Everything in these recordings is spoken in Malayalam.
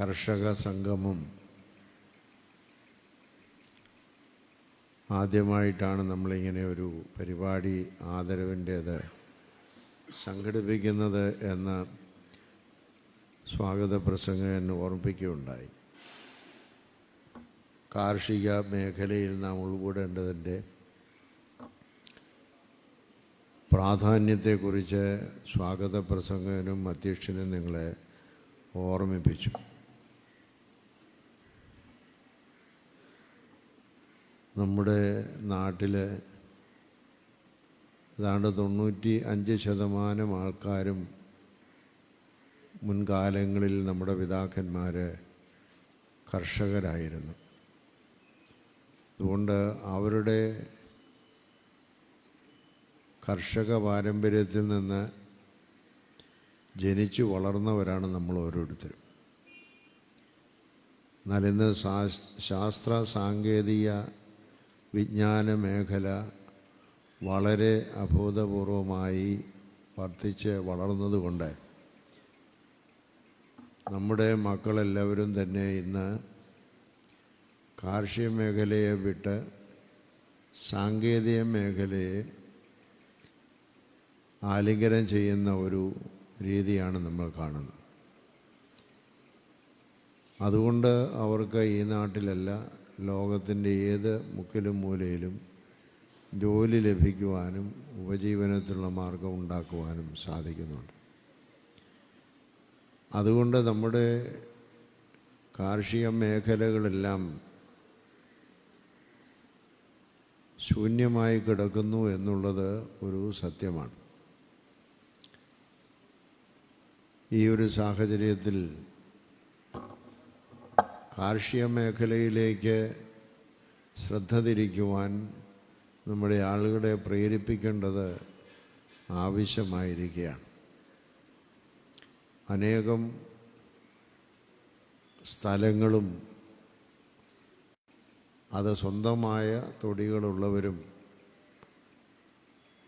കർഷക സംഗമം ആദ്യമായിട്ടാണ് നമ്മളിങ്ങനെ ഒരു പരിപാടി ആദരവിന്റേത് സംഘടിപ്പിക്കുന്നത് എന്ന സ്വാഗത പ്രസംഗം എന്നെ ഓർമ്മിപ്പിക്കുകയുണ്ടായി. കാർഷിക മേഖലയിൽ നാം ഉൾപ്പെടേണ്ടതിന്റെ പ്രാധാന്യത്തെക്കുറിച്ച് സ്വാഗത പ്രസംഗനും അധ്യക്ഷനും നിങ്ങളെ ഓർമ്മിപ്പിച്ചു. നമ്മുടെ നാട്ടിൽ ഏതാണ്ട് തൊണ്ണൂറ്റി അഞ്ച് ശതമാനം ആൾക്കാരും മുൻകാലങ്ങളിൽ നമ്മുടെ പിതാക്കന്മാർ കർഷകരായിരുന്നു. അതുകൊണ്ട് അവരുടെ കർഷക പാരമ്പര്യത്തിൽ നിന്ന് ജനിച്ചു വളർന്നവരാണ് നമ്മൾ ഓരോരുത്തരും. എന്നാൽ ഇന്ന് ശാസ്ത്ര സാങ്കേതിക വിജ്ഞാന മേഖല വളരെ അഭൂതപൂർവമായി വർദ്ധിച്ച് വളർന്നതുകൊണ്ട് നമ്മുടെ മക്കളെല്ലാവരും തന്നെ ഇന്ന് കാർഷിക മേഖലയെ വിട്ട് സാങ്കേതിക മേഖലയെ ആലിംഗനം ചെയ്യുന്ന ഒരു രീതിയാണ് നമ്മൾ കാണുന്നത്. അതുകൊണ്ട് അവർക്ക് ഈ നാട്ടിലല്ല ലോകത്തിന്റെ ഏത് മുക്കിലും മൂലയിലും ജോലി ലഭിക്കുവാനും ഉപജീവനത്തിനുള്ള മാർഗം ഉണ്ടാക്കുവാനും സാധിക്കുന്നുണ്ട്. അതുകൊണ്ട് നമ്മുടെ കാർഷിക മേഖലകളെല്ലാം ശൂന്യമായി കിടക്കുന്നു എന്നുള്ളത് ഒരു സത്യമാണ്. ഈ ഒരു സാഹചര്യത്തിൽ കാർഷിക മേഖലയിലേക്ക് ശ്രദ്ധ തിരിക്കുവാൻ നമ്മുടെ ആളുകളെ പ്രേരിപ്പിക്കേണ്ടത് ആവശ്യമായിരിക്കുകയാണ്. അനേകം സ്ഥലങ്ങളും അത് സ്വന്തമായ തൊടികളുള്ളവരും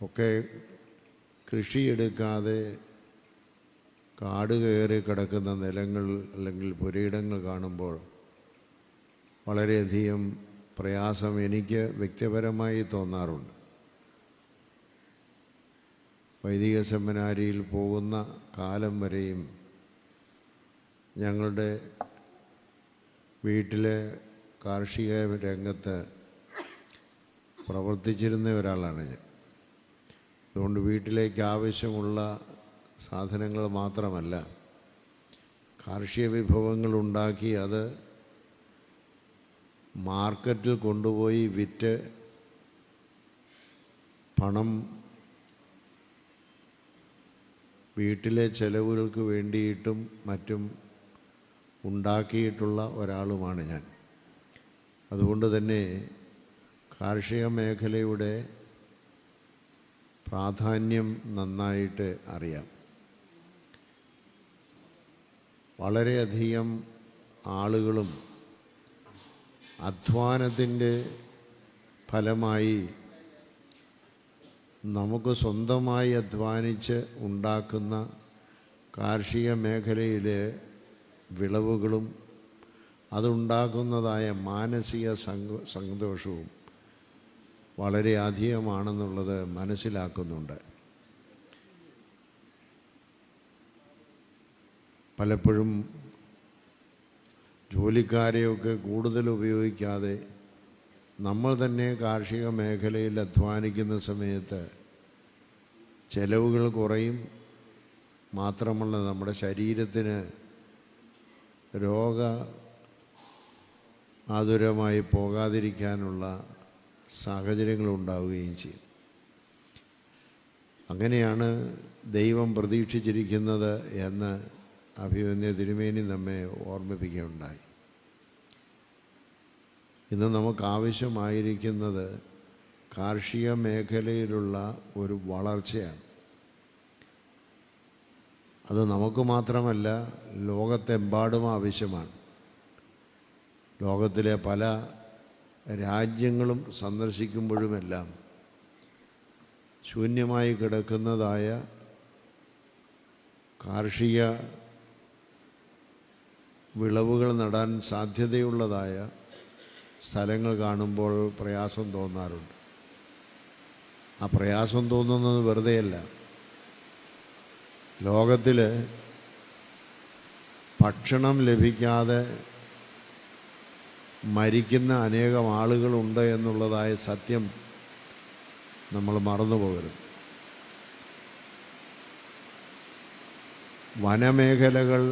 ഒക്കെ കൃഷിയെടുക്കാതെ കാട് കയറി കിടക്കുന്ന നിലങ്ങൾ അല്ലെങ്കിൽ പുരയിടങ്ങൾ കാണുമ്പോൾ വളരെയധികം പ്രയാസം എനിക്ക് വ്യക്തിപരമായി തോന്നാറുണ്ട്. വൈദിക സെമിനാരിയിൽ പോകുന്ന കാലം വരെയും ഞങ്ങളുടെ വീട്ടിലെ കാർഷിക രംഗത്ത് പ്രവർത്തിച്ചിരുന്ന ഒരാളാണ് ഞാൻ. അതുകൊണ്ട് വീട്ടിലേക്ക് ആവശ്യമുള്ള സാധനങ്ങൾ മാത്രമല്ല കാർഷിക വിഭവങ്ങൾ ഉണ്ടാക്കി അത് മാർക്കറ്റിൽ കൊണ്ടുപോയി വിറ്റ് പണം വീട്ടിലെ ചെലവുകൾക്ക് വേണ്ടിയിട്ടും മറ്റും ഉണ്ടാക്കിയിട്ടുള്ള ഒരാളുമാണ് ഞാൻ. അതുകൊണ്ട് തന്നെ കാർഷിക മേഖലയുടെ പ്രാധാന്യം നന്നായിട്ട് അറിയാം. വളരെയധികം ആളുകളും അധ്വാനത്തിന്റെ ഫലമായി നമുക്ക് സ്വന്തമായി അധ്വാനിച്ച് ഉണ്ടാക്കുന്ന കാർഷിക മേഖലയിലെ വിളവുകളും അതുണ്ടാക്കുന്നതായ മാനസിക സന്തോഷവും വളരെ അധികമാണെന്നുള്ളത് മനസ്സിലാക്കുന്നുണ്ട്. പലപ്പോഴും ജോലിക്കാരെയൊക്കെ കൂടുതൽ ഉപയോഗിക്കാതെ നമ്മൾ തന്നെ കാർഷിക മേഖലയിൽ അധ്വാനിക്കുന്ന സമയത്ത് ചെലവുകൾ കുറയും. മാത്രമല്ല നമ്മുടെ ശരീരത്തിന് രോഗ ആതുരമായി പോകാതിരിക്കാനുള്ള സാഹചര്യങ്ങൾ ഉണ്ടാവുകയും ചെയ്യും. അങ്ങനെയാണ് ദൈവം പ്രതീക്ഷിച്ചിരിക്കുന്നത് എന്ന് അഭിമന്യ തിരുമേനി നമ്മെ ഓർമ്മിപ്പിക്കുകയുണ്ടായി. ഇന്ന് നമുക്ക് ആവശ്യമായിരിക്കുന്നത് കാർഷിക മേഖലയിലുള്ള ഒരു വളർച്ചയാണ്. അത് നമുക്ക് മാത്രമല്ല ലോകത്തെമ്പാടും ആവശ്യമാണ്. ലോകത്തിലെ പല രാജ്യങ്ങളും സന്ദർശിക്കുമ്പോഴുമെല്ലാം ശൂന്യമായി കിടക്കുന്നതായ കാർഷിക വിളവുകൾ നടാൻ സാധ്യതയുള്ളതായ സ്ഥലങ്ങൾ കാണുമ്പോൾ പ്രയാസം തോന്നാറുണ്ട്. ആ പ്രയാസം തോന്നുന്നത് വെറുതെയല്ല. ലോകത്തിൽ ഭക്ഷണം ലഭിക്കാതെ മരിക്കുന്ന അനേകം ആളുകളുണ്ട് എന്നുള്ളതായ സത്യം നമ്മൾ മറന്നു പോകരുത് വനമേഖലകൾ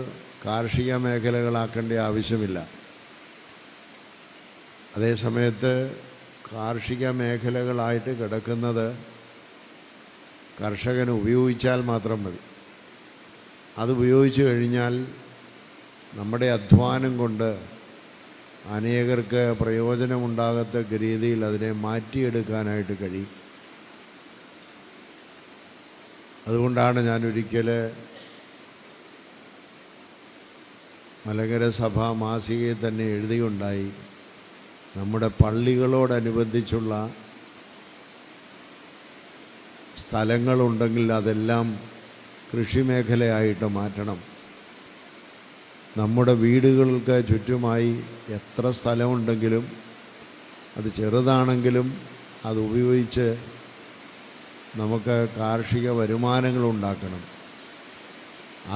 കാർഷിക മേഖലകളാക്കേണ്ട ആവശ്യമില്ല. അതേസമയത്ത് കാർഷിക മേഖലകളായിട്ട് കിടക്കുന്നത് കർഷകൻ ഉപയോഗിച്ചാൽ മാത്രം മതി. അത് ഉപയോഗിച്ചു കഴിഞ്ഞാൽ നമ്മുടെ അധ്വാനം കൊണ്ട് അനേകർക്ക് പ്രയോജനമുണ്ടാകത്തക്ക രീതിയിൽ അതിനെ മാറ്റിയെടുക്കാനായിട്ട് കഴിയും. അതുകൊണ്ടാണ് ഞാൻ ഒരിക്കൽ മലങ്കര സഭ മാസികയിൽ തന്നെ എഴുതിയുണ്ടായി. നമ്മുടെ പള്ളികളോടനുബന്ധിച്ചുള്ള സ്ഥലങ്ങളുണ്ടെങ്കിൽ അതെല്ലാം കൃഷിമേഖലയായിട്ട് മാറ്റണം. നമ്മുടെ വീടുകൾക്ക് ചുറ്റുമായി എത്ര സ്ഥലമുണ്ടെങ്കിലും അത് ചെറുതാണെങ്കിലും അത് ഉപയോഗിച്ച് നമുക്ക് കാർഷിക വരുമാനങ്ങൾ ഉണ്ടാക്കണം.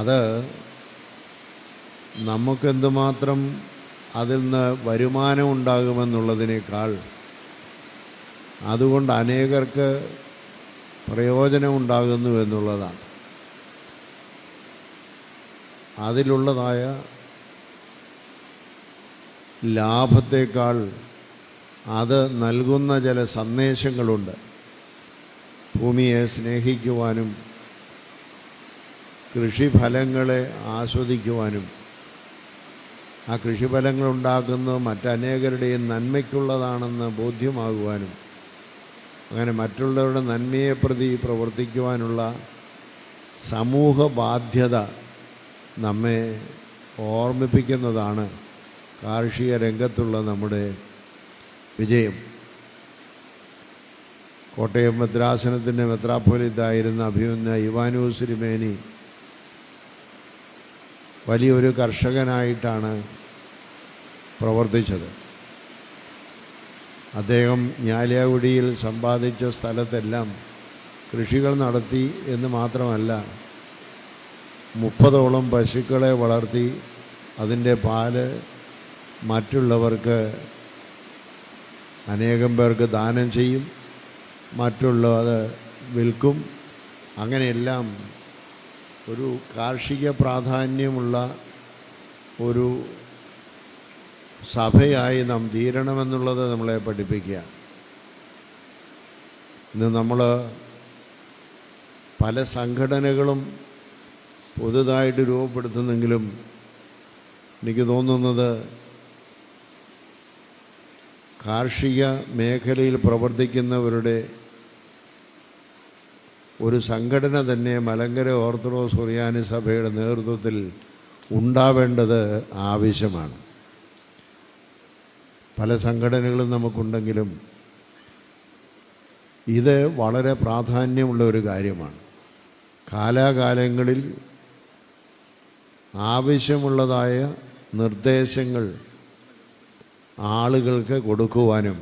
അത് നമുക്കെന്തുമാത്രം അതിൽ നിന്ന് വരുമാനം ഉണ്ടാകുമെന്നുള്ളതിനേക്കാൾ അതുകൊണ്ട് അനേകർക്ക് പ്രയോജനം ഉണ്ടാകുന്നു എന്നുള്ളതാണ്. അതിലുള്ളതായ ലാഭത്തേക്കാൾ അത് നൽകുന്ന ചില സന്ദേശങ്ങളുണ്ട്. ഭൂമിയെ സ്നേഹിക്കുവാനും കൃഷിഫലങ്ങളെ ആസ്വദിക്കുവാനും ആ കൃഷിഫലങ്ങൾ ഉണ്ടാക്കുന്നത് മറ്റനേകരുടെയും നന്മയ്ക്കുള്ളതാണെന്ന് ബോധ്യമാകുവാനും അങ്ങനെ മറ്റുള്ളവരുടെ നന്മയെ പ്രതി പ്രവർത്തിക്കുവാനുള്ള സമൂഹ ബാധ്യത നമ്മെ ഓർമ്മിപ്പിക്കുന്നതാണ് കാർഷിക രംഗത്തുള്ള നമ്മുടെ വിജയം. കോട്ടയം മദ്രാസനത്തിന്റെ മെത്രാപ്പൊലിത്തായിരുന്ന അഭിമന്യ യുവാനൂസ് തിരുമേനി വലിയൊരു കർഷകനായിട്ടാണ് പ്രവർത്തിച്ചത്. അദ്ദേഹം ഞാലിയാകുടിയിൽ സമ്പാദിച്ച സ്ഥലത്തെല്ലാം കൃഷികൾ നടത്തി എന്ന് മാത്രമല്ല മുപ്പതോളം പശുക്കളെ വളർത്തി അതിന്റെ പാൽ മറ്റുള്ളവർക്ക് അനേകം പേർക്ക് ദാനം ചെയ്യും മറ്റുള്ളവർ വിൽക്കും അങ്ങനെയെല്ലാം ഒരു കാർഷിക പ്രാധാന്യമുള്ള ഒരു സഭയായി നാം തീരണമെന്നുള്ളത് നമ്മളെ പഠിപ്പിക്കുകയാണ് ഇന്ന് നമ്മൾ പല സംഘടനകളും പുതുതായിട്ട് രൂപപ്പെടുത്തുന്നെങ്കിലും എനിക്ക് തോന്നുന്നത് കാർഷിക മേഖലയിൽ പ്രവർത്തിക്കുന്നവരുടെ ഒരു സംഘടന തന്നെ മലങ്കര ഓർത്തഡോക്സ് സുറിയാനി സഭയുടെ നേതൃത്വത്തിൽ ഉണ്ടാവേണ്ടത് ആവശ്യമാണ്. പല സംഘടനകളും നമുക്കുണ്ടെങ്കിലും ഇത് വളരെ പ്രാധാന്യമുള്ള ഒരു കാര്യമാണ്. കാലാകാലങ്ങളിൽ ആവശ്യമുള്ളതായ നിർദ്ദേശങ്ങൾ ആളുകൾക്ക് കൊടുക്കുവാനും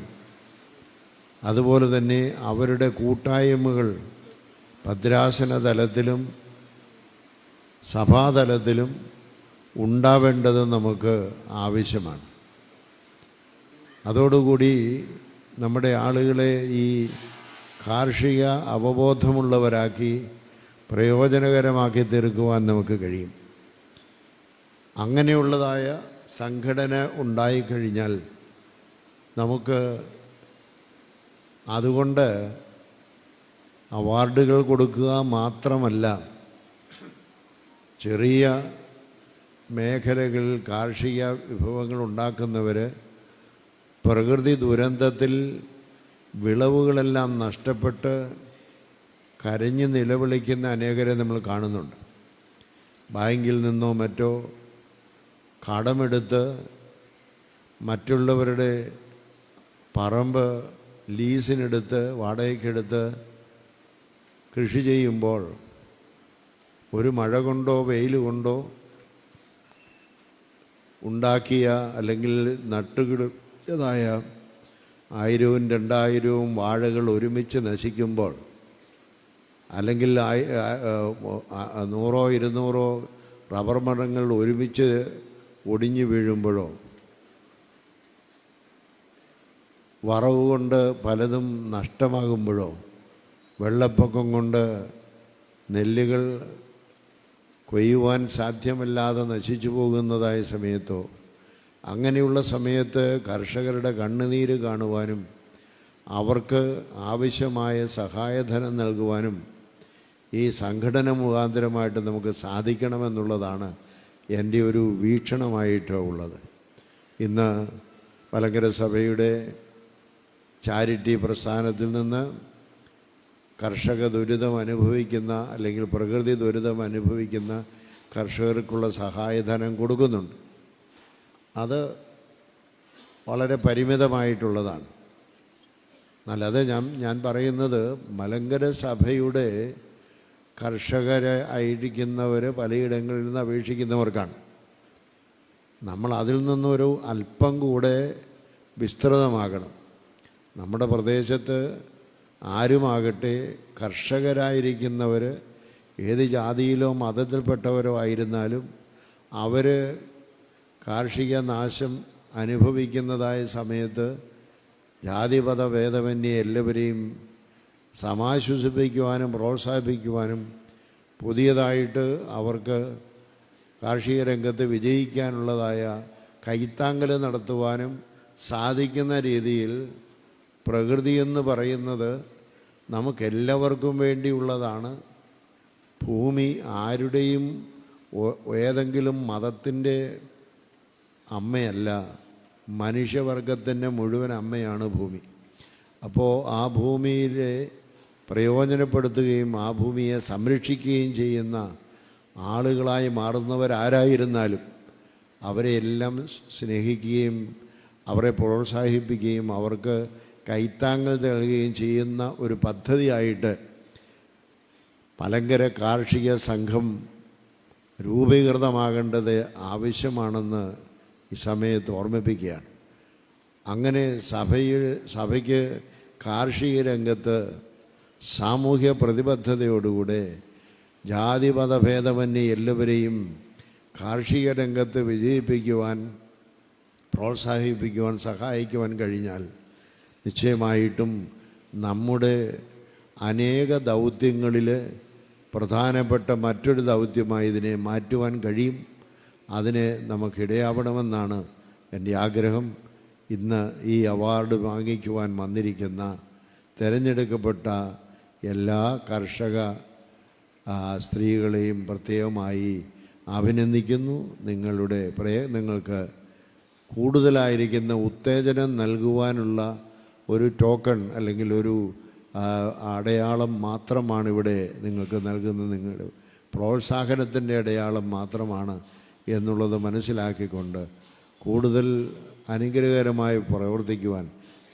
അതുപോലെ തന്നെ അവരുടെ കൂട്ടായ്മകൾ ഭദ്രാസന തലത്തിലും സഭാതലത്തിലും ഉണ്ടാവേണ്ടത് നമുക്ക് ആവശ്യമാണ്. അതോടുകൂടി നമ്മുടെ ആളുകളെ ഈ കാർഷിക അവബോധമുള്ളവരാക്കി പ്രയോജനകരമാക്കി തീർക്കുവാൻ നമുക്ക് കഴിയും. അങ്ങനെയുള്ളതായ സംഘടന ഉണ്ടായിക്കഴിഞ്ഞാൽ നമുക്ക് അതുകൊണ്ട് അവാർഡുകൾ കൊടുക്കുക മാത്രമല്ല ചെറിയ മേഖലകളിൽ കാർഷിക വിഭവങ്ങൾ ഉണ്ടാക്കുന്നവർ പ്രകൃതി ദുരന്തത്തിൽ വിളവുകളെല്ലാം നഷ്ടപ്പെട്ട് കരഞ്ഞ് നിലവിളിക്കുന്ന അനേകരെ നമ്മൾ കാണുന്നുണ്ട്. ബാങ്കിൽ നിന്നോ മറ്റോ കടമെടുത്ത് മറ്റുള്ളവരുടെ പറമ്പ് ലീസിനെടുത്ത് വാടകയ്ക്കെടുത്ത് കൃഷി ചെയ്യുമ്പോൾ ഒരു മഴ കൊണ്ടോ വെയിൽ കൊണ്ടോ ഉണ്ടാക്കിയ അല്ലെങ്കിൽ നട്ടുകിടതായ ആയിരവും രണ്ടായിരവും വാഴകൾ ഒരുമിച്ച് നശിക്കുമ്പോൾ അല്ലെങ്കിൽ നൂറോ ഇരുന്നൂറോ റബ്ബർ മരങ്ങൾ ഒരുമിച്ച് ഒടിഞ്ഞു വീഴുമ്പോഴോ വറവ് കൊണ്ട് പലതും നഷ്ടമാകുമ്പോഴോ വെള്ളപ്പൊക്കം കൊണ്ട് നെല്ലുകൾ കൊയ്യുവാൻ സാധ്യമല്ലാതെ നശിച്ചു പോകുന്നതായ സമയത്തോ അങ്ങനെയുള്ള സമയത്ത് കർഷകരുടെ കണ്ണുനീര് കാണുവാനും അവർക്ക് ആവശ്യമായ സഹായധനം നൽകുവാനും ഈ സംഘടന മുഖാന്തരമായിട്ട് നമുക്ക് സാധിക്കണമെന്നുള്ളതാണ് എന്റെ ഒരു വീക്ഷണമായിട്ടോ ഉള്ളത്. ഇന്ന് മലങ്കര സഭയുടെ ചാരിറ്റി പ്രസ്ഥാനത്തിൽ നിന്ന് കർഷക ദുരിതം അനുഭവിക്കുന്ന അല്ലെങ്കിൽ പ്രകൃതി ദുരിതം അനുഭവിക്കുന്ന കർഷകർക്കുള്ള സഹായധനം കൊടുക്കുന്നുണ്ട്. അത് വളരെ പരിമിതമായിട്ടുള്ളതാണ്. നല്ലതെ ഞാൻ ഞാൻ പറയുന്നത് മലങ്കര സഭയുടെ കർഷകരെ ആയിരിക്കുന്നവർ പലയിടങ്ങളിൽ നിന്ന് അപേക്ഷിക്കുന്നവർക്കാണ്. നമ്മൾ അതിൽ നിന്നൊരു അല്പം കൂടെ വിസ്തൃതമാകണം. നമ്മുടെ പ്രദേശത്ത് ആരുമാകട്ടെ കർഷകരായിരിക്കുന്നവർ ഏത് ജാതിയിലോ മതത്തിൽപ്പെട്ടവരോ ആയിരുന്നാലും അവർ കാർഷിക നാശം അനുഭവിക്കുന്നതായ സമയത്ത് ജാതിപത ഭേദമന്യേ എല്ലാവരെയും സമാശ്വസിപ്പിക്കുവാനും പ്രോത്സാഹിപ്പിക്കുവാനും പുതിയതായിട്ട് അവർക്ക് കാർഷിക രംഗത്ത് വിജയിക്കാനുള്ളതായ കൈത്താങ്കൽ നടത്തുവാനും സാധിക്കുന്ന രീതിയിൽ പ്രകൃതി എന്ന് പറയുന്നത് നമുക്കെല്ലാവർക്കും വേണ്ടിയുള്ളതാണ്. ഭൂമി ആരുടെയും ഏതെങ്കിലും മതത്തിന്റെ അമ്മയല്ല. മനുഷ്യവർഗത്തിന്റെ മുഴുവൻ അമ്മയാണ് ഭൂമി. അപ്പോൾ ആ ഭൂമിയിലെ പ്രയോജനപ്പെടുത്തുകയും ആ ഭൂമിയെ സംരക്ഷിക്കുകയും ചെയ്യുന്ന ആളുകളായി മാറുന്നവരാരായിരുന്നാലും അവരെ എല്ലാം സ്നേഹിക്കുകയും അവരെ പ്രോത്സാഹിപ്പിക്കുകയും അവർക്ക് കൈത്താങ്ങൽ നൽകുകയും ചെയ്യുന്ന ഒരു പദ്ധതിയായിട്ട് മലങ്കര കാർഷിക സംഘം രൂപീകൃതമാകേണ്ടത് ആവശ്യമാണെന്ന് ഈ സമയത്ത് ഓർമ്മിപ്പിക്കുകയാണ്. അങ്ങനെ സഭയിൽ സഭയ്ക്ക് കാർഷിക രംഗത്ത് സാമൂഹ്യ പ്രതിബദ്ധതയോടുകൂടെ ജാതിമതഭേദമന്യേ എല്ലാവരെയും കാർഷിക രംഗത്ത് വിജയിപ്പിക്കുവാൻ പ്രോത്സാഹിപ്പിക്കുവാൻ സഹായിക്കുവാൻ കഴിഞ്ഞാൽ നിശ്ചയമായിട്ടും നമ്മുടെ അനേക ദൗത്യങ്ങളിൽ പ്രധാനപ്പെട്ട മറ്റൊരു ദൗത്യമായി ഇതിനെ മാറ്റുവാൻ കഴിയും. അതിന് നമുക്കിടയാവണമെന്നാണ് എന്റെ ആഗ്രഹം. ഇന്ന് ഈ അവാർഡ് വാങ്ങിക്കുവാൻ വന്നിരിക്കുന്ന തിരഞ്ഞെടുക്കപ്പെട്ട എല്ലാ കർഷക സ്ത്രീകളെയും പ്രത്യേകമായി അഭിനന്ദിക്കുന്നു. നിങ്ങളുടെ പ്രയത്നങ്ങൾക്ക് കൂടുതലായിരിക്കുന്ന ഉത്തേജനം നൽകുവാനുള്ള ഒരു ടോക്കൺ അല്ലെങ്കിൽ ഒരു അടയാളം മാത്രമാണ് ഇവിടെ നിങ്ങൾക്ക് നൽകുന്നത്. നിങ്ങളുടെ പ്രോത്സാഹനത്തിന്റെ അടയാളം മാത്രമാണ് എന്നുള്ളത് മനസ്സിലാക്കിക്കൊണ്ട് കൂടുതൽ അനുഗ്രഹകരമായി പ്രവർത്തിക്കുവാൻ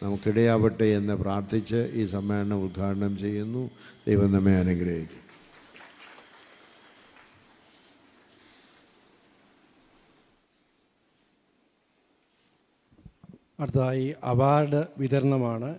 നമുക്കിടയാവട്ടെ എന്ന് പ്രാർത്ഥിച്ച് ഈ സമ്മേളനം ഉദ്ഘാടനം ചെയ്യുന്നു. ദൈവം നമ്മെ അനുഗ്രഹിക്കും അടുത്തതായി അവാർഡ് വിതരണമാണ്